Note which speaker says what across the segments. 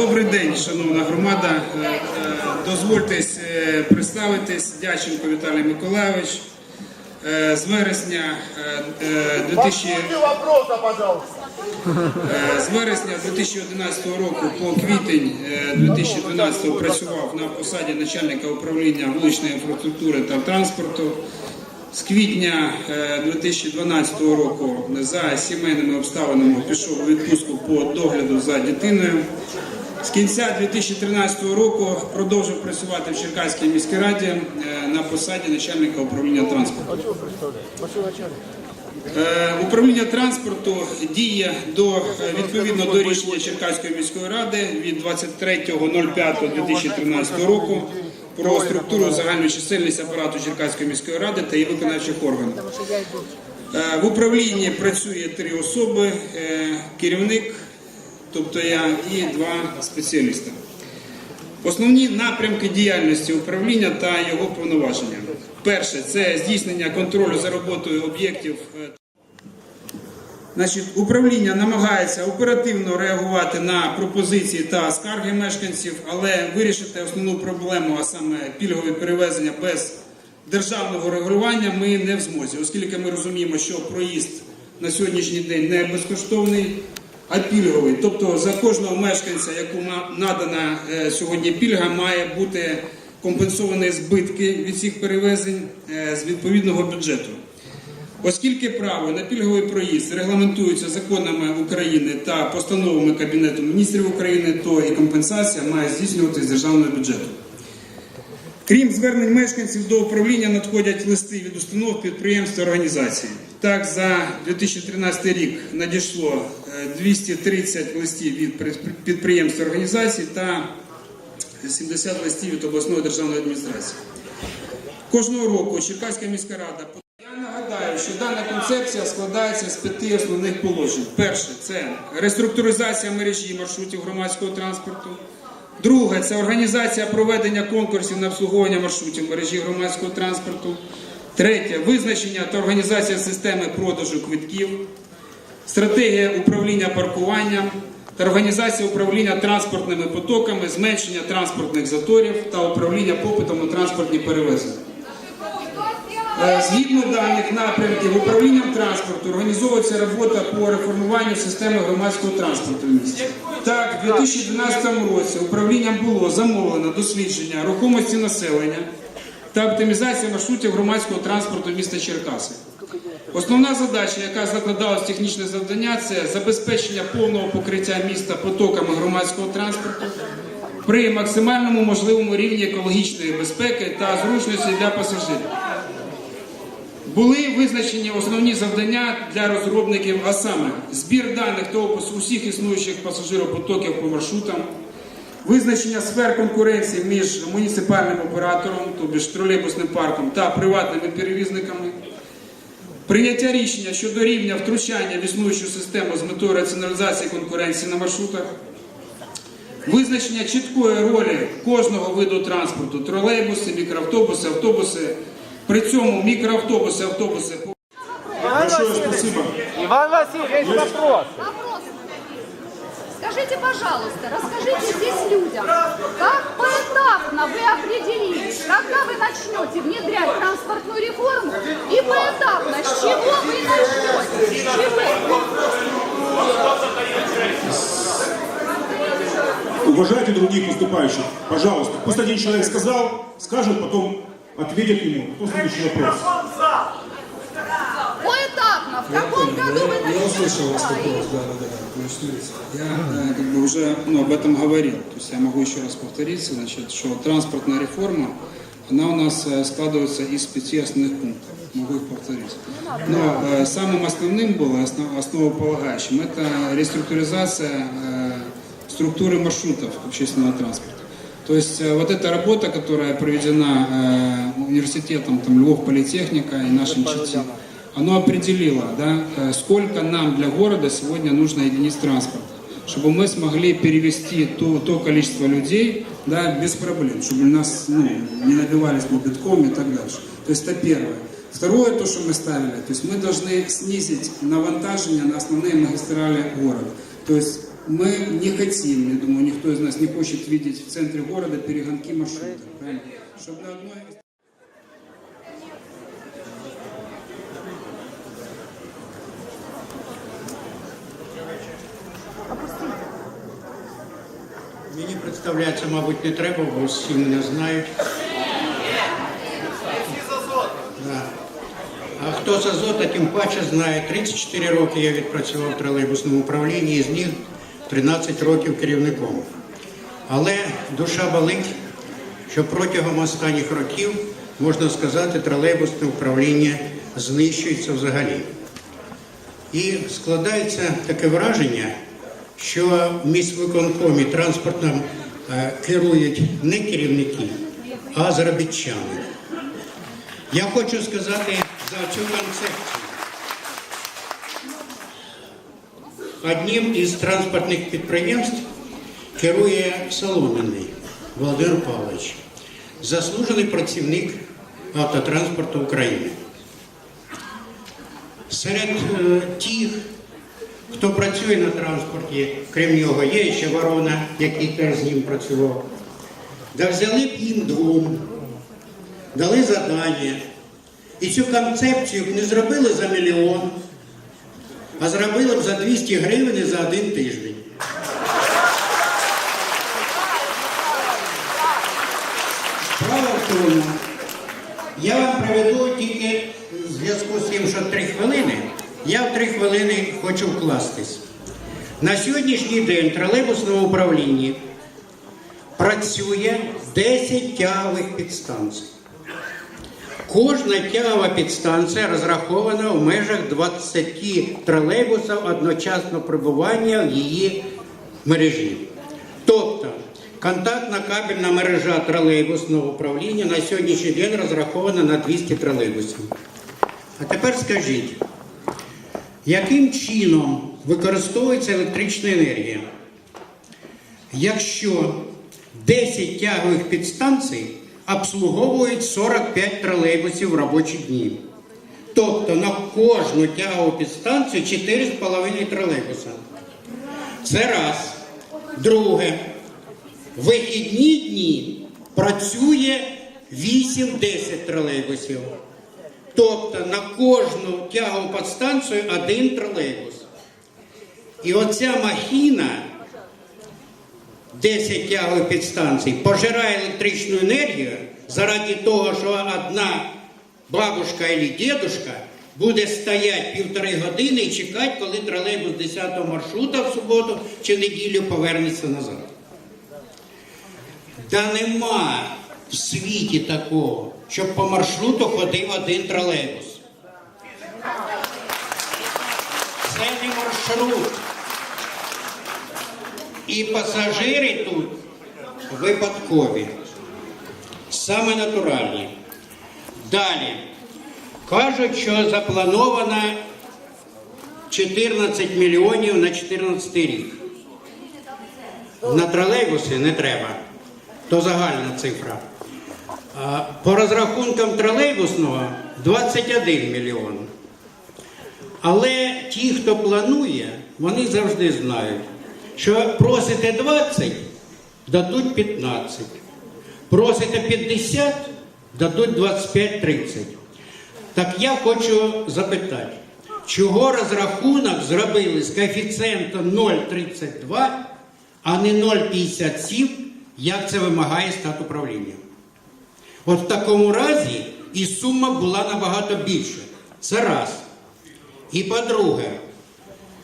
Speaker 1: Добрий день, шановна громада. Е, е, Дозвольтесь е, представитись Дяченко Віталій Миколайович. З вересня е, е, 2000
Speaker 2: Послушайте вопроса, пожалуйста.
Speaker 1: Е, З вересня 2011 року по квітень е, 2012 працював на посаді начальника управління вуличної інфраструктури та транспорту. З квітня е, 2012 року за сімейними обставинами пішов у відпустку по догляду за дитиною. З кінця 2013 року продовжив працювати в Черкаській міській раді е, на посаді начальника управління транспорту. Е, Управління транспорту діє до е, відповідно до рішення Черкаської міської ради від 23.05.2013 року про структуру загальну чисельність апарату Черкаської міської ради та її виконавчих органів. В управлінні працює три особи: керівник, тобто я, і два спеціаліста. Основні напрямки діяльності управління та його повноваження. Перше це здійснення контролю за роботою об'єктів. е, Значить, управління намагається оперативно реагувати на пропозиції та скарги мешканців, але вирішити основну проблему, а саме пільгові перевезення без державного регулювання, ми не в змозі, оскільки ми розуміємо, що проїзд на сьогоднішній день не безкоштовний, а пільговий. Тобто за кожного мешканця, якому надана е, сьогодні пільга, має бути компенсовані збитки від цих перевезень е, з відповідного бюджету. Оскільки право на пільговий проїзд регламентується законами України та постановами Кабінету міністрів України, то і компенсація має здійснюватися з державного бюджету. Крім звернень мешканців до управління надходять листи від установ, підприємств та організацій. Так, за 2013 рік надійшло 230 листів від підприємств та організацій та 70 листів від обласної державної адміністрації. Кожного року Черкаська міська рада я нагадаю, що дана концепція складається з п'яти основних положень. Перше це реструктуризація мережі маршрутів громадського транспорту. Друге це організація проведення конкурсів на обслуговування маршрутів мережі громадського транспорту. Третє визначення та організація системи продажу квитків. Стратегія управління паркуванням та організація управління транспортними потоками, зменшення транспортних заторів та управління попитом на транспортні перевезення. Е, Згідно даних напрямків управлінням транспорту організовується робота по реформуванню системи громадського транспорту в місті. Так, в 2012 році управлінням було замовлено дослідження рухомості населення та оптимізація маршрутів громадського транспорту міста Черкаси. Основна задача, яка закладалась в технічне завдання, це забезпечення повного покриття міста потоками громадського транспорту при максимальному можливому рівні екологічної безпеки та зручності для пасажирів. Були визначені основні завдання для розробників, а саме збір даних та опис усіх існуючих пасажиропотоків по маршрутам, визначення сфер конкуренції між муніципальним оператором, тобто тролейбусним парком та приватними перевізниками, прийняття рішення щодо рівня втручання в існуючу систему з метою раціоналізації конкуренції на маршрутах, визначення чіткої ролі кожного виду транспорту тролейбуси, мікроавтобуси, автобуси. При цьому мікроавтобуси, автобуси
Speaker 3: Іван Васильевич, вопрос.
Speaker 4: Скажите, пожалуйста, расскажите здесь людям, как поэтапно вы определились, когда вы начнете внедрять транспортную реформу и поэтапно, с чего вы начнете? С чего?
Speaker 5: Уважайте других выступающих, пожалуйста. Пусть один человек сказал, скажет, потом ответит ему. Кто следующий вопрос?
Speaker 4: Поэтапно, в каком году вы
Speaker 1: Я услышал ваш
Speaker 4: начнете?
Speaker 1: вопрос, да, да, да. То есть, смотрите, я э, как бы уже ну, об этом говорил. То есть я могу еще раз повториться, значит, что транспортная реформа, она у нас э, складывается из пяти основных пунктов. Могу их повторить. Но э, самым основным было, основ- основополагающим, это реструктуризация э, структуры маршрутов общественного транспорта. То есть э, вот эта работа, которая проведена э, университетом там, Львов Политехника и нашим ЧТИ, оно определило, да, э, сколько нам для города сегодня нужно единиц транспорта, чтобы мы смогли перевести то, то количество людей да, без проблем, чтобы у нас ну, не набивались мы битком и так дальше. То есть это первое. Второе, то, что мы ставили, то есть мы должны снизить навантажение на основные магистрали города. То есть мы не хотим, я думаю, никто из нас не хочет видеть в центре города перегонки маршрутов, правильно? Чтобы на одной
Speaker 6: представлятися, мабуть, не треба, бо всі мене знають. Да. А хто з Азота, тим паче знає. 34 роки я відпрацював в тролейбусному управлінні, і з них 13 років керівником. Але душа болить, що протягом останніх років, можна сказати, тролейбусне управління знищується взагалі. І складається таке враження, що в міськвиконкомі транспортом е, керують не керівники, а заробітчани. Я хочу сказати за цю концепцію. Одним із транспортних підприємств керує Соломіний Володимир Павлович, заслужений працівник автотранспорту України. Серед е, тих, хто працює на транспорті, крім нього, є ще ворона, який теж з ним працював. Да взяли б їм двом, дали задання. І цю концепцію б не зробили за мільйон, а зробили б за 200 гривень за один тиждень. Справа в тому, я вам приведу тільки в зв'язку з тим, що три хвилини, я в три хвилини хочу вкластись. На сьогоднішній день в тролейбусному управлінні працює 10 тягових підстанцій. Кожна тягова підстанція розрахована в межах 20 тролейбусів одночасно перебування в її мережі. Тобто контактна кабельна мережа тролейбусного управління на сьогоднішній день розрахована на 200 тролейбусів. А тепер скажіть, яким чином використовується електрична енергія? Якщо 10 тягових підстанцій обслуговують 45 тролейбусів в робочі дні. Тобто на кожну тягову підстанцію 4,5 тролейбуса. Це раз. Друге. Вихідні дні працює 8-10 тролейбусів. Тобто на кожну тягову підстанцію один тролейбус. І оця махіна 10 тягових підстанцій пожирає електричну енергію заради того, що одна бабушка або дедушка буде стояти півтори години і чекати, коли тролейбус 10 маршрута в суботу чи неділю повернеться назад. Та нема в світі такого, щоб по маршруту ходив один тролейбус. Це не маршрут. І пасажири тут випадкові, саме натуральні. Далі. Кажуть, що заплановано 14 мільйонів на 14 рік. На тролейбуси не треба. То загальна цифра. По розрахункам тролейбусного 21 мільйон. Але ті, хто планує, вони завжди знають, що просите 20, дадуть 15. Просите 50, дадуть 25-30. Так я хочу запитати, чого розрахунок зробили з коефіцієнтом 0,32, а не 0,57, як це вимагає стат управління? От в такому разі і сума була набагато більша. Це раз. І по-друге,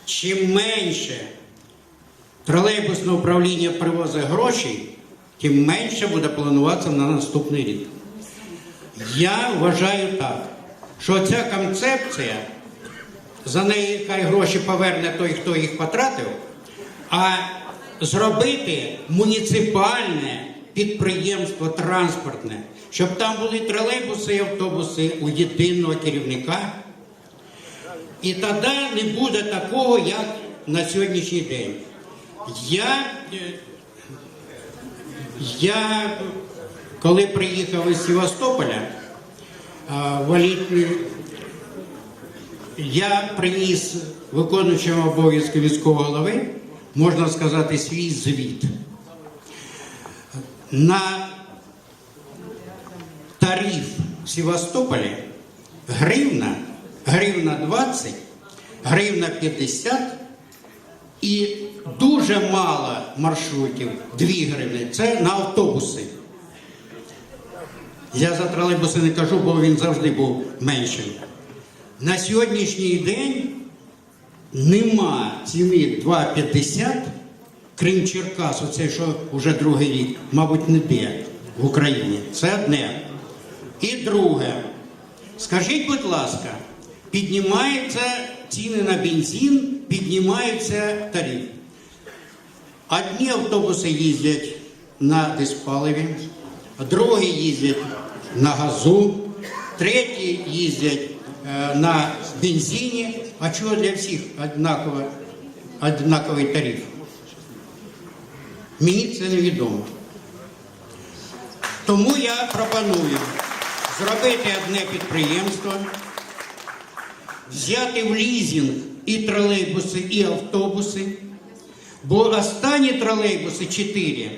Speaker 6: чим менше тролейбусне управління привозить грошей, тим менше буде плануватися на наступний рік. Я вважаю так, що ця концепція, за неї хай гроші поверне той, хто їх потратив, а зробити муніципальне підприємство транспортне, щоб там були тролейбуси і автобуси у єдиного керівника. І тоді не буде такого, як на сьогоднішній день. Я, я коли приїхав із Севастополя, а, в літню, я приніс виконуючому обов'язки міського голови можна сказати, свій звіт. На тариф в Севастополі гривна, гривна 20, гривна 50 і дуже мало маршрутів, 2 гривні. Це на автобуси. Я за тролейбуси не кажу, бо він завжди був меншим. На сьогоднішній день нема ціни 2,50, крім Черкас, оце що вже другий рік, мабуть, не де в Україні. Це одне. І друге. Скажіть, будь ласка, піднімаються ціни на бензин, піднімаються тариф. Одні автобуси їздять на диспаливі, другі їздять на газу, треті їздять е, на бензині. А чого для всіх однаково, однаковий тариф? Мені це невідомо. Тому я пропоную зробити одне підприємство, взяти в лізинг і тролейбуси, і автобуси. Бо останні тролейбуси 4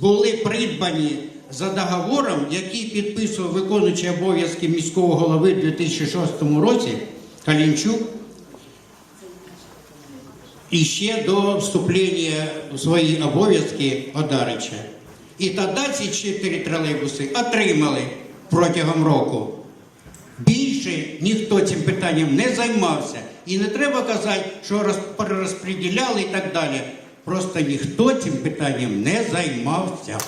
Speaker 6: були придбані за договором, який підписував виконуючий обов'язки міського голови в 2006 році Калінчук. І ще до вступлення в свої обов'язки Одарича. І тоді ці чотири тролейбуси отримали протягом року. Більше ніхто цим питанням не займався. І не треба казати, що роз- перерозподіляли і так далі. Просто ніхто цим питанням не займався.